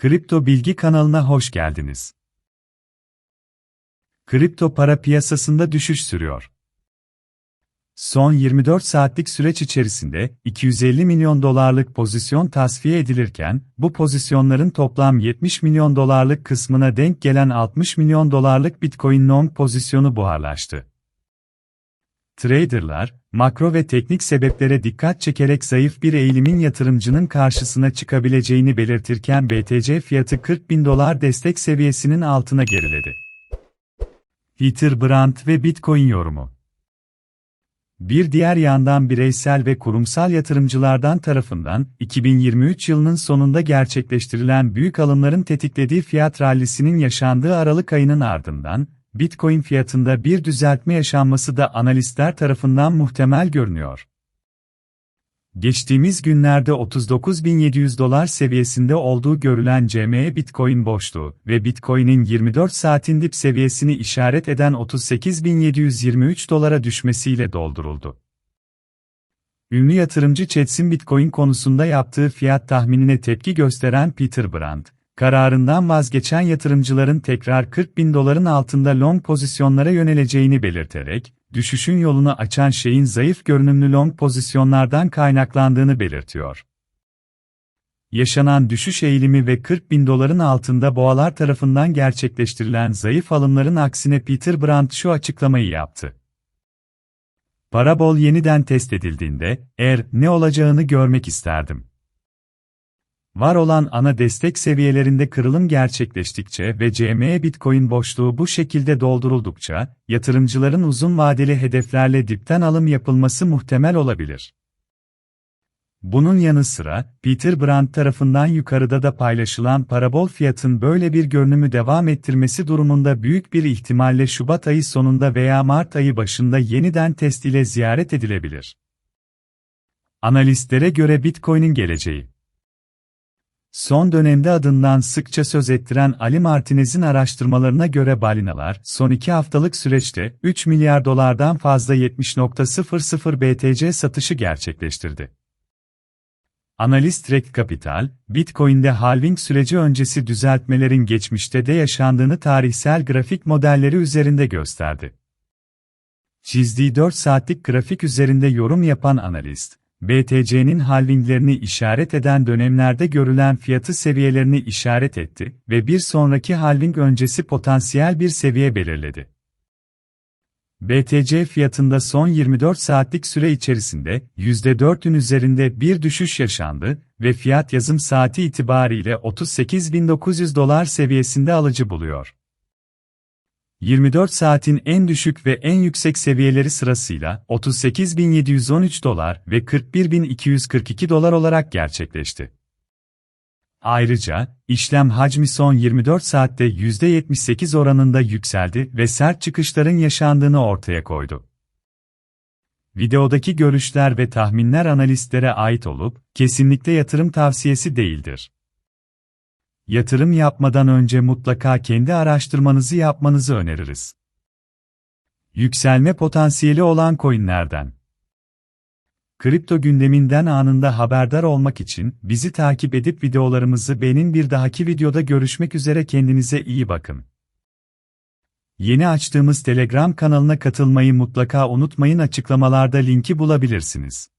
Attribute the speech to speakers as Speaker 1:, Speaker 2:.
Speaker 1: Kripto Bilgi kanalına hoş geldiniz. Kripto para piyasasında düşüş sürüyor. Son 24 saatlik süreç içerisinde 250 milyon dolarlık pozisyon tasfiye edilirken, bu pozisyonların toplam 70 milyon dolarlık kısmına denk gelen 60 milyon dolarlık Bitcoin long pozisyonu buharlaştı. Traderlar, makro ve teknik sebeplere dikkat çekerek zayıf bir eğilimin yatırımcının karşısına çıkabileceğini belirtirken BTC fiyatı 40 bin dolar destek seviyesinin altına geriledi. Peter Brandt ve Bitcoin yorumu bir diğer yandan bireysel ve kurumsal yatırımcılardan tarafından 2023 yılının sonunda gerçekleştirilen büyük alımların tetiklediği fiyat rallisinin yaşandığı Aralık ayının ardından Bitcoin fiyatında bir düzeltme yaşanması da analistler tarafından muhtemel görünüyor. Geçtiğimiz günlerde 39.700 dolar seviyesinde olduğu görülen CME Bitcoin boşluğu ve Bitcoin'in 24 saatin dip seviyesini işaret eden 38.723 dolara düşmesiyle dolduruldu. Ünlü yatırımcı Chetsin Bitcoin konusunda yaptığı fiyat tahminine tepki gösteren Peter Brandt, kararından vazgeçen yatırımcıların tekrar 40 bin doların altında long pozisyonlara yöneleceğini belirterek, düşüşün yolunu açan şeyin zayıf görünümlü long pozisyonlardan kaynaklandığını belirtiyor. Yaşanan düşüş eğilimi ve 40 bin doların altında boğalar tarafından gerçekleştirilen zayıf alımların aksine Peter Brandt şu açıklamayı yaptı. Parabol yeniden test edildiğinde, eğer ne olacağını görmek isterdim. Var olan ana destek seviyelerinde kırılım gerçekleştikçe ve CME Bitcoin boşluğu bu şekilde dolduruldukça, yatırımcıların uzun vadeli hedeflerle dipten alım yapılması muhtemel olabilir. Bunun yanı sıra, Peter Brandt tarafından yukarıda da paylaşılan parabol fiyatın böyle bir görünümü devam ettirmesi durumunda büyük bir ihtimalle Şubat ayı sonunda veya Mart ayı başında yeniden test ile ziyaret edilebilir. Analistlere göre Bitcoin'in geleceği Son dönemde adından sıkça söz ettiren Ali Martinez'in araştırmalarına göre balinalar, son iki haftalık süreçte 3 milyar dolardan fazla 70.00 BTC satışı gerçekleştirdi. Analist Rekt Capital, Bitcoin'de halving süreci öncesi düzeltmelerin geçmişte de yaşandığını tarihsel grafik modelleri üzerinde gösterdi. Çizdiği 4 saatlik grafik üzerinde yorum yapan analist, BTC'nin halvinglerini işaret eden dönemlerde görülen fiyatı seviyelerini işaret etti ve bir sonraki halving öncesi potansiyel bir seviye belirledi. BTC fiyatında son 24 saatlik süre içerisinde %4'ün üzerinde bir düşüş yaşandı ve fiyat yazım saati itibariyle 38.900 dolar seviyesinde alıcı buluyor. 24 saatin en düşük ve en yüksek seviyeleri sırasıyla 38.713 dolar ve 41.242 dolar olarak gerçekleşti. Ayrıca, işlem hacmi son 24 saatte %78 oranında yükseldi ve sert çıkışların yaşandığını ortaya koydu. Videodaki görüşler ve tahminler analistlere ait olup, kesinlikle yatırım tavsiyesi değildir. Yatırım yapmadan önce mutlaka kendi araştırmanızı yapmanızı öneririz. Yükselme potansiyeli olan coinlerden. Kripto gündeminden anında haberdar olmak için bizi takip edip videolarımızı beğenin bir dahaki videoda görüşmek üzere kendinize iyi bakın. Yeni açtığımız Telegram kanalına katılmayı mutlaka unutmayın açıklamalarda linki bulabilirsiniz.